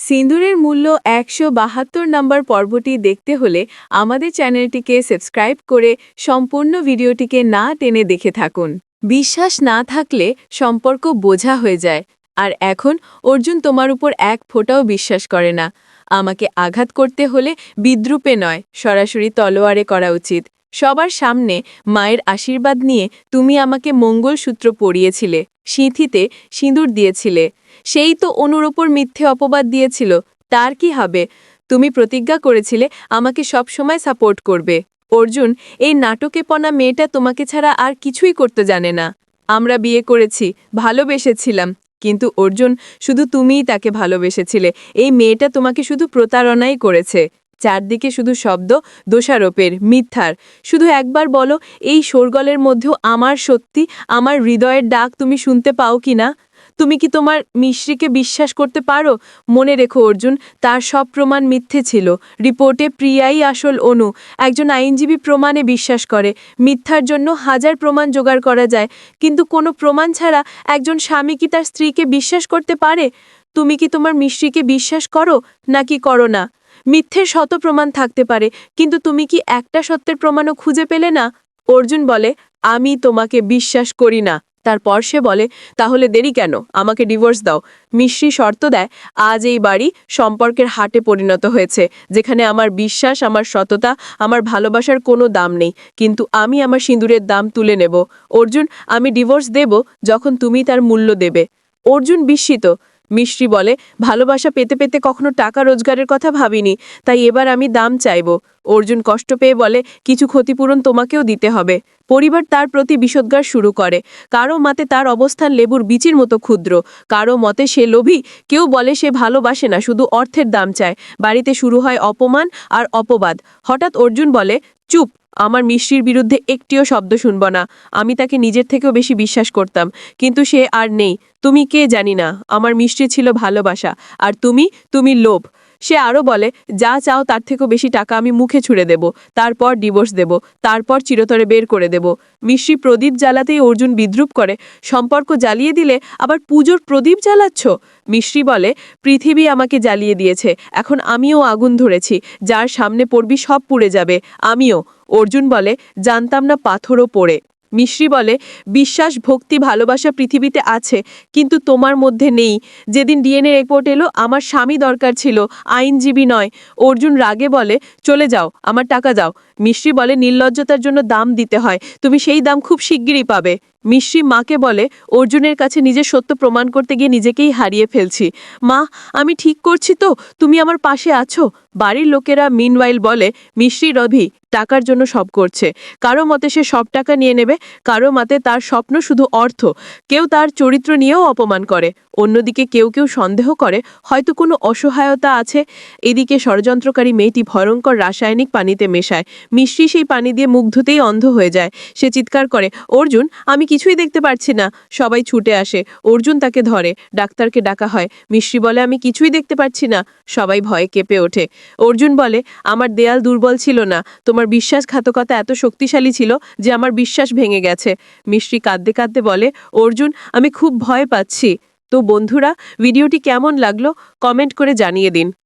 সিঁদুরের মূল্য একশো বাহাত্তর নম্বর পর্বটি দেখতে হলে আমাদের চ্যানেলটিকে সাবস্ক্রাইব করে সম্পূর্ণ ভিডিওটিকে না টেনে দেখে থাকুন। বিশ্বাস না থাকলে সম্পর্ক বোঝা হয়ে যায়। আর এখন অর্জুন তোমার উপর এক ফোঁটাও বিশ্বাস করে না। আমাকে আঘাত করতে হলে বিদ্রুপে নয়, সরাসরি তলোয়ারে করা উচিত। সবার সামনে মায়ের আশীর্বাদ নিয়ে তুমি আমাকে মঙ্গলসূত্র পরিয়েছিলে, সিঁথিতে সিঁদুর দিয়েছিলে। সেই তো অনুর ওপর মিথ্যে অপবাদ দিয়েছিল, তার কি হবে? তুমি প্রতিজ্ঞা করেছিলে আমাকে সব সময় সাপোর্ট করবে। অর্জুন, এই নাটকেপনা মেয়েটা তোমাকে ছাড়া আর কিছুই করতে জানে না। আমরা বিয়ে করেছি, ভালোবেসেছিলাম, কিন্তু অর্জুন, শুধু তুমিই তাকে ভালোবেসেছিলে। এই মেয়েটা তোমাকে শুধু প্রতারণাই করেছে। চারদিকে শুধু শব্দ, দোষারোপের, মিথ্যার। শুধু একবার বলো, এই শোরগলের মধ্যেও আমার সত্যি, আমার হৃদয়ের ডাক তুমি শুনতে পাও কি না? তুমি কি তোমার মিশ্রিকে বিশ্বাস করতে পারো? মনে রেখো অর্জুন, তার সব প্রমাণ মিথ্যে ছিল। রিপোর্টে প্রিয়াই আসল অনু। একজন আইনজীবী প্রমাণে বিশ্বাস করে। মিথ্যার জন্য হাজার প্রমাণ জোগাড় করা যায়। কিন্তু কোনো প্রমাণ ছাড়া একজন স্বামী কি তার স্ত্রীকে বিশ্বাস করতে পারে? তুমি কি তোমার মিশ্রিকে বিশ্বাস করো? নাকি করো না? মিথ্যের শত প্রমাণ থাকতে পারে, কিন্তু তুমি কি একটা সত্যের প্রমাণও খুঁজে পেলে না? অর্জুন বলে, আমি তোমাকে বিশ্বাস করি না। তারপর সে বলে, তাহলে দেরি কেন? আমাকে ডিভোর্স দাও। মিশ্রি শর্ত দেয়, আজ এই বাড়ি সম্পর্কের হাটে পরিণত হয়েছে, যেখানে আমার বিশ্বাস, আমার সততা, আমার ভালোবাসার কোনো দাম নেই, কিন্তু আমি আমার সিঁদুরের দাম তুলে নেব। অর্জুন, আমি ডিভোর্স দেব যখন তুমি তার মূল্য দেবে। অর্জুন বিস্মিত মিশ্রি বলে, ভালোবাসা পেতে পেতে কখনো টাকা রোজগারের কথা ভাবিনি, তাই এবার আমি দাম চাইব। অর্জুন কষ্ট পেয়ে বলে, কিছু ক্ষতিপূরণ তোমাকেও দিতে হবে। পরিবার তার প্রতি বিষোদ্গার শুরু করে। কারও মতে তার অবস্থান লেবুর বিচির মতো ক্ষুদ্র, কারও মতে সে লোভী, কেউ বলে সে ভালোবাসে না, শুধু অর্থের দাম চায়। বাড়িতে শুরু হয় অপমান আর অপবাদ। হঠাৎ অর্জুন বলে, চুপ আমার মিষ্টির বিরুদ্ধে একটিও শব্দ শুনব না। আমি তাকে নিজের থেকেও বেশি বিশ্বাস করতাম। কিন্তু সে আর নেই। তুমি কে জানি না। আমার মিষ্টি ছিল ভালোবাসা। আর তুমি? তুমি লোভ। সে আরও বলে, যা চাও তার থেকেও বেশি টাকা আমি মুখে ছুড়ে দেব, তারপর ডিভোর্স দেব, তারপর চিরতরে বের করে দেব। মিশ্রি প্রদীপ জ্বালাতেই অর্জুন বিদ্রুপ করে, সম্পর্ক জ্বালিয়ে দিলে আবার পুজোর প্রদীপ জ্বালাচ্ছ? মিশ্রি বলে, পৃথিবী আমাকে জ্বালিয়ে দিয়েছে, এখন আমিও আগুন ধরেছি, যার সামনে পড়বি সব পুড়ে যাবে, আমিও। অর্জুন বলে, জানতাম না পাথরও পড়ে। মিশ্রি বলে, বিশ্বাস, ভক্তি, ভালোবাসা পৃথিবীতে আছে, কিন্তু তোমার মধ্যে নেই। যেদিন ডিএনএ রিপোর্ট এলো, আমার স্বামী দরকার ছিল, আইনজীবী নয়। অর্জুন রাগে বলে, চলে যাও, আমার টাকা যাও মিশ্রি বলে, নির্লজ্জতার জন্য দাম দিতে হয়। তুমি সেই দাম খুব শিগগিরই পাবে। মিশ্রি মাকে বলে, অর্জুনের কাছে নিজের সত্য প্রমাণ করতে গিয়ে নিজেকেই হারিয়ে ফেলছি। মা, আমি ঠিক করছি তো? তুমি আমার পাশে আছো? বাড়ির লোকেরা মিনওয়াইল বলে মিশ্রি রভি টাকার জন্য সব করছে। কারও মতে সে সব টাকা নিয়ে নেবে, কারও মতে তার স্বপ্ন শুধু অর্থ। কেউ তার চরিত্র নিয়েও অপমান করে। অন্যদিকে কেউ কেউ সন্দেহ করে, হয়তো কোনো অসহায়তা আছে? এদিকে ষড়যন্ত্রকারী মেয়েটি ভয়ঙ্কর রাসায়নিক পানিতে মেশায়। মিশ্রি সেই পানি দিয়ে মুখ ধুতেই অন্ধ হয়ে যায়। সে চিৎকার করে, অর্জুন, আমি কিছুই দেখতে পারছি না। সবাই ছুটে আসে। অর্জুন তাকে ধরে। ডাক্তারকে ডাকা হয়। মিশ্রি বলে, আমি কিছুই দেখতে পাচ্ছি না। সবাই ভয়ে কেঁপে ওঠে। অর্জুন বলে, আমার দেয়াল দুর্বল ছিল না। তোমার বিশ্বাসঘাতকতা এত শক্তিশালী ছিল যে আমার বিশ্বাস ভেঙে গেছে। মিশ্রি কাঁদতে কাঁদতে বলে, অর্জুন, আমি খুব ভয় পাচ্ছি। তো বন্ধুরা, ভিডিওটি কেমন লাগল? কমেন্ট করে জানিয়ে দিন।